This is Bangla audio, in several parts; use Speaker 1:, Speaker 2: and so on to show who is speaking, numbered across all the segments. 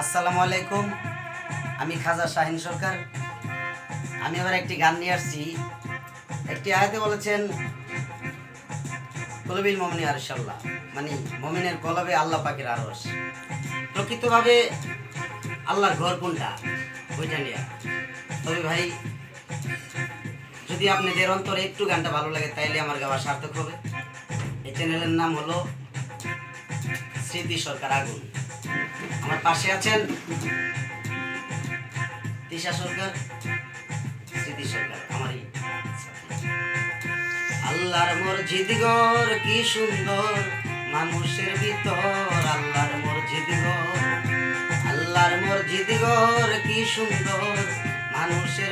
Speaker 1: আসসালামু আলাইকুম। আমি খাজা শাহিন সরকার। আমি আবার একটি গান নিয়ে আসছি। একটি আয়াতে বলেছেন, কলবিল মমিনী আরশাল্লাহ মানে মমিনের কলবে আল্লাহ পাকের আরস প্রকৃতভাবে আল্লাহর ঘর কোনটা? ওইটা নিয়ে। তবে ভাই, যদি আপনাদের অন্তরে একটু গানটা ভালো লাগে, তাইলে আমার গাওয়া সার্থক হবে। এই চ্যানেলের নাম হলো স্মৃতি সরকার আগুন। আমার পাশে আছেন তিশা সরকার, স্মৃতি সরকার, আমারই আল্লাহর মসজিদ ঘর কি সুন্দর, মানুষের ভিতর আল্লাহর মসজিদ ঘর। আল্লাহর মসজিদ ঘর কি সুন্দর, মানুষের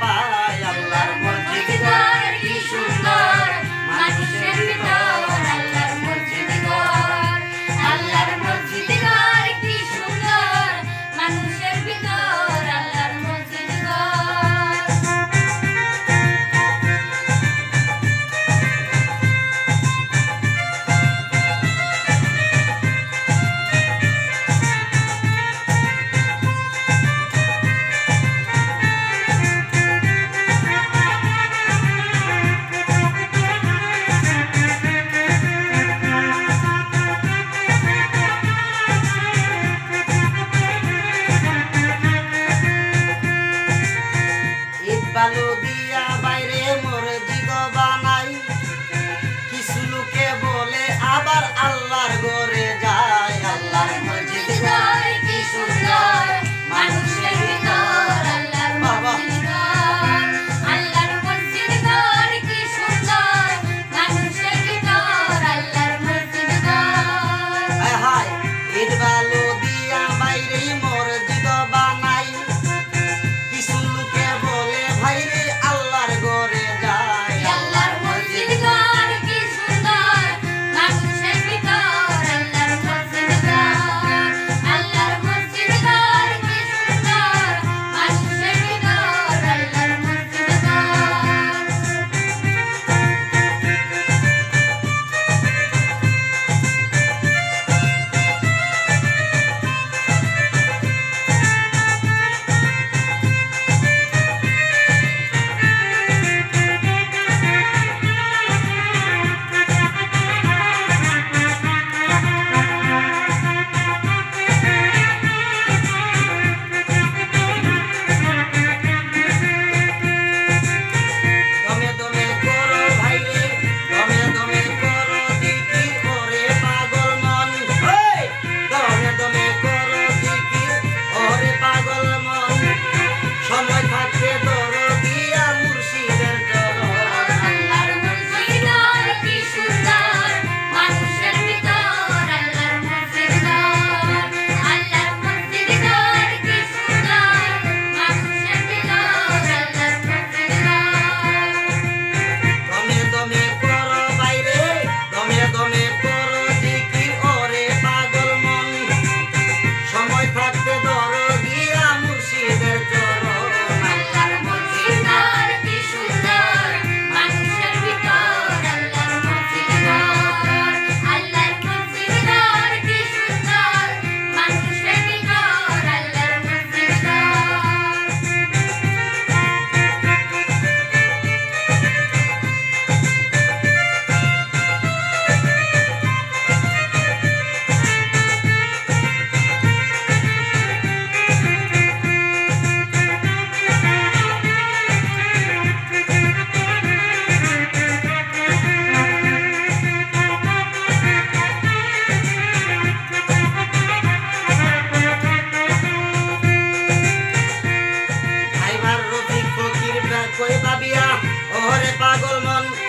Speaker 1: পারে
Speaker 2: কই পাবিয়া?
Speaker 1: ওহরে পাগল মন।